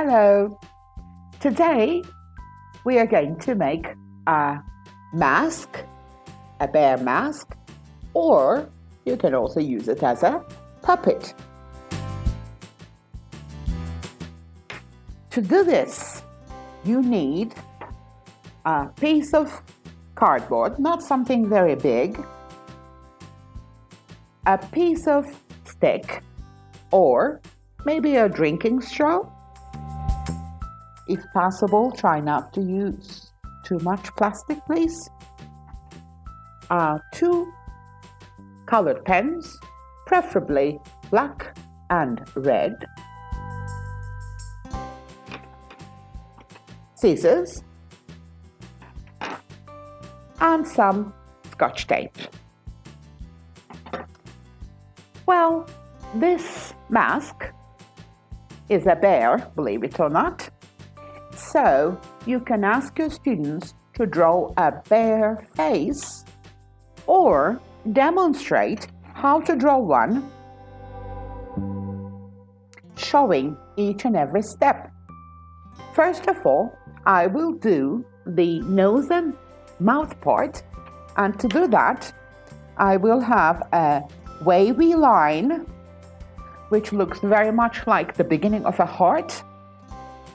Hello. Today we are going to make a mask, a bear mask, or you can also use it as a puppet. To do this, you need a piece of cardboard, not something very big, a piece of stick, or maybe a drinking straw. If possible, try not to use too much plastic, please. Uh, two colored pens, preferably black and red. Scissors and some scotch tape. Well, this mask is a bear, believe it or not. So you can ask your students to draw a bear face or demonstrate how to draw one, showing each and every step. First of all, I will do the nose and mouth part, and to do that, I will have a wavy line which looks very much like the beginning of a heart,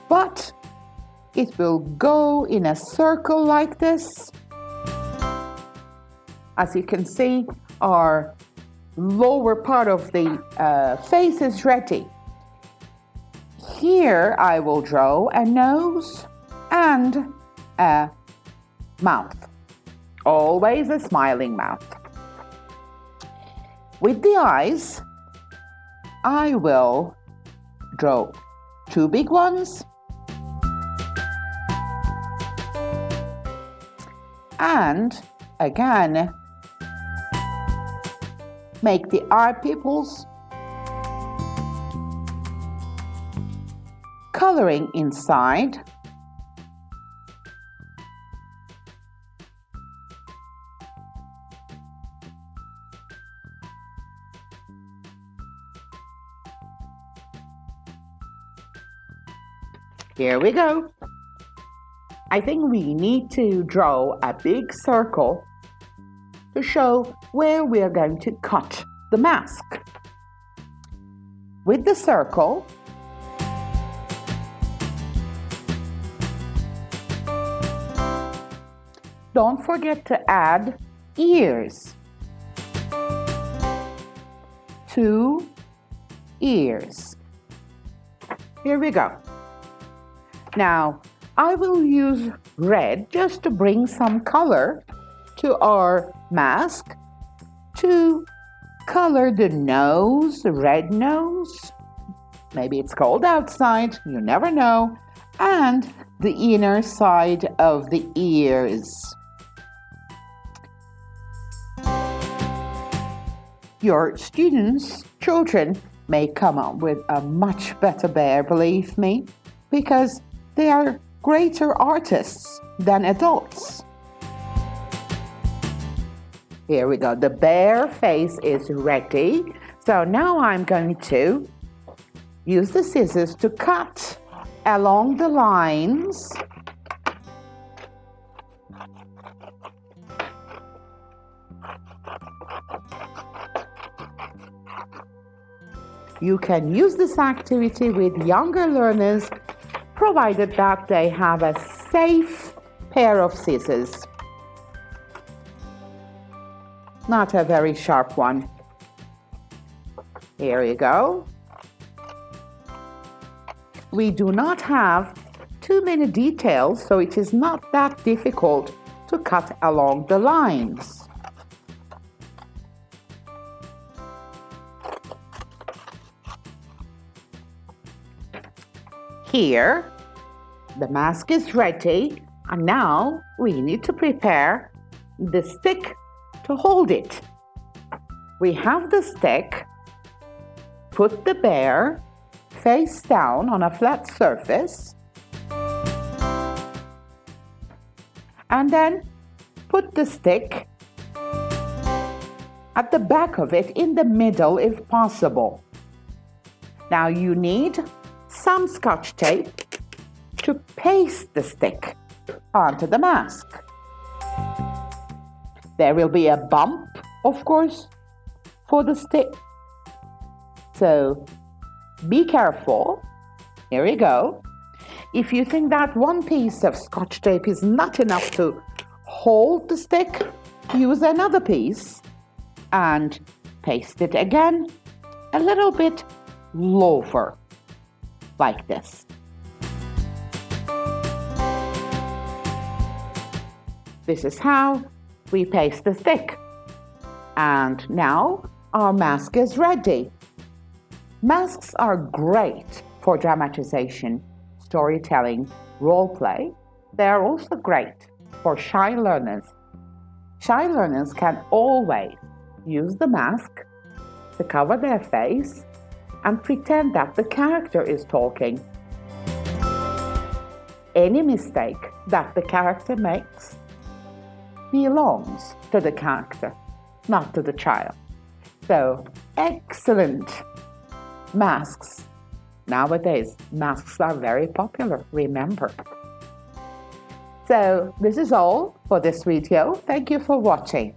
but it will go in a circle like this. As you can see, our lower part of the uh, face is ready. Here I will draw a nose and a mouth. Always a smiling mouth. With the eyes, I will draw two big ones and again make the eye pupils coloring inside Here we go. I think we need to draw a big circle to show where we are going to cut the mask. With the circle, don't forget to add ears. Two ears. Here we go. Now, I will use red just to bring some color to our mask to color the nose, the red nose. Maybe it's cold outside, you never know. And the inner side of the ears. Your students, children, may come up with a much better bear, believe me, because they are greater artists than adults. Here we go. The bear face is ready. So now I'm going to use the scissors to cut along the lines. You can use this activity with younger learners provided that they have a safe pair of scissors. Not a very sharp one. Here you go. We do not have too many details, so it is not that difficult to cut along the lines. Here, the mask is ready, and now we need to prepare the stick to hold it. We have the stick, put the bear face down on a flat surface, and then put the stick at the back of it in the middle if possible. Now you need some scotch tape to paste the stick onto the mask. There will be a bump, of course, for the stick. So be careful. Here we go. If you think that one piece of scotch tape is not enough to hold the stick, use another piece and paste it again a little bit lower, like this. This is how we paste the stick. And now our mask is ready. Masks are great for dramatization, storytelling, role play. They are also great for shy learners. Shy learners can always use the mask to cover their face and pretend that the character is talking. Any mistake that the character makes belongs to the character, not to the child. So, excellent masks. Nowadays, masks are very popular, remember. So, this is all for this video. Thank you for watching.